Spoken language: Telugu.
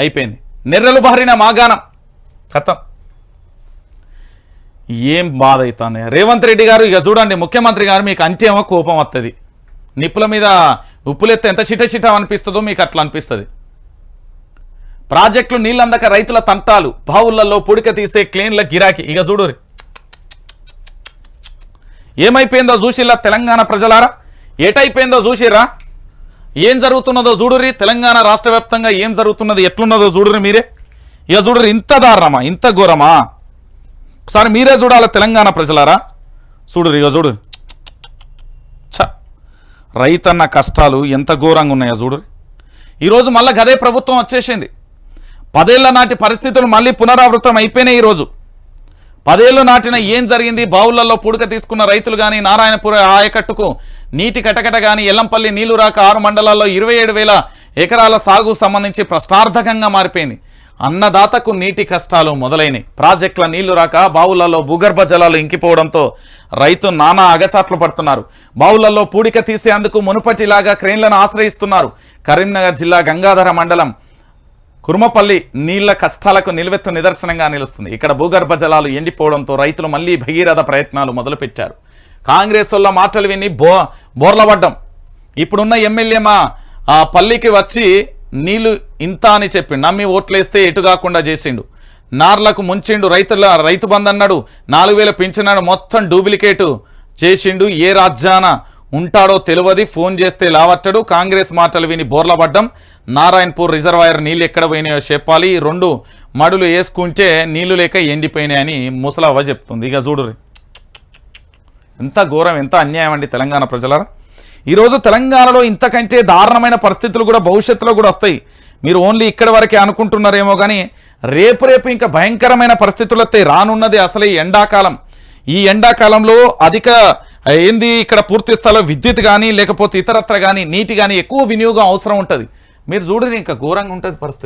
అయిపోయింది. నెర్రెలు బారిన మాగాణం కథం. ఏం బాధ అవుతుంది రేవంత్ రెడ్డి గారు ఇక చూడండి ముఖ్యమంత్రి గారు మీకు అంటేమో కోపం వస్తుంది నిప్పుల మీద ఉప్పులెత్తే ఎంత చిట చిట అనిపిస్తుందో మీకు అట్లా అనిపిస్తుంది. ప్రాజెక్టులు నీళ్ళందక రైతుల తంటాలు బావులలో పొడిక తీస్తే క్లీన్ల గిరాకీ. ఇక చూడు ఏమైపోయిందో చూసిరా తెలంగాణ ప్రజలారా? ఏటైపోయిందో చూసిరా ఏం జరుగుతున్నదో చూడురి తెలంగాణ రాష్ట్ర వ్యాప్తంగా ఏం జరుగుతున్నది ఎట్లున్నదో చూడురి మీరే. ఇక చూడరు ఇంత దారుణమా ఇంత ఘోరమా? ఒకసారి మీరే చూడాలి తెలంగాణ ప్రజలారా. చూడురి ఇక చూడు ఛ! రైతన్న కష్టాలు ఎంత ఘోరంగా ఉన్నాయో చూడురి ఈరోజు మళ్ళీ గదే ప్రభుత్వం వచ్చేసింది. పదేళ్ళ నాటి పరిస్థితులు మళ్ళీ పునరావృతం అయిపోయినాయి ఈరోజు పదేళ్ళు నాటిన ఏం జరిగింది? బావులలో పూడక తీసుకున్న రైతులు కానీ నారాయణపుర ఆయకట్టుకు నీటి కటకట కానీ ఎల్లంపల్లి నీళ్ళు రాక ఆరు మండలాల్లో ఇరవై ఏడు వేల ఎకరాల సాగు సంబంధించి ప్రశ్నార్థకంగా మారిపోయింది. అన్నదాతకు నీటి కష్టాలు మొదలైనవి ప్రాజెక్టుల నీళ్ళు రాక బావులలో భూగర్భ జలాలు ఇంకిపోవడంతో రైతు నానా అగచాట్లు పడుతున్నారు. బావులలో పూడిక తీసేందుకు మునుపటిలాగా క్రెయిన్లను ఆశ్రయిస్తున్నారు. కరీంనగర్ జిల్లా గంగాధర మండలం కురుమపల్లి నీళ్ళ కష్టాలకు నిలువెత్తు నిదర్శనంగా నిలుస్తుంది. ఇక్కడ భూగర్భ జలాలు ఎండిపోవడంతో రైతులు మళ్ళీ భగీరథ ప్రయత్నాలు మొదలుపెట్టారు. కాంగ్రెస్ వల్ల మాటలు విని బో బోర్లపడ్డం ఇప్పుడున్న ఎమ్మెల్యే మా ఆ పల్లికి వచ్చి నీళ్ళు ఇంత అని చెప్పి నమ్మి ఓట్లేస్తే ఎటు కాకుండా చేసిండు. నార్లకు ముంచిండు రైతుల రైతు బంద్ అన్నాడు నాలుగు వేల పెంచినాడు మొత్తం డూప్లికేటు చేసిండు. ఏ రాజ్యాన ఉంటాడో తెలియదు. ఫోన్ చేస్తే లావట్టడు. కాంగ్రెస్ మాటలు విని బోర్లపడ్డం నారాయణపూర్ రిజర్వాయర్ నీళ్ళు ఎక్కడ పోయినాయో చెప్పాలి. రెండు మడులు వేసుకుంటే నీళ్ళు లేక ఎండిపోయినాయని ముసలవ్వ చెప్తుంది. ఇక చూడు ఎంత ఘోరం ఎంత అన్యాయం అండి తెలంగాణ ప్రజలారా? ఈరోజు తెలంగాణలో ఇంతకంటే దారుణమైన పరిస్థితులు కూడా భవిష్యత్తులో కూడా వస్తాయి. మీరు ఓన్లీ ఇక్కడి వరకే అనుకుంటున్నారేమో కానీ రేపు రేపు ఇంకా భయంకరమైన పరిస్థితులు వస్తాయి రానున్నది అసలు ఈ ఎండాకాలం. ఈ ఎండాకాలంలో అధిక ఏంది ఇక్కడ పూర్తి స్థాయిలో విద్యుత్ కానీ లేకపోతే ఇతరత్ర కానీ నీటి కానీ ఎక్కువ వినియోగం అవసరం ఉంటుంది. మీరు చూడండి ఇంకా ఘోరంగా ఉంటుంది పరిస్థితి.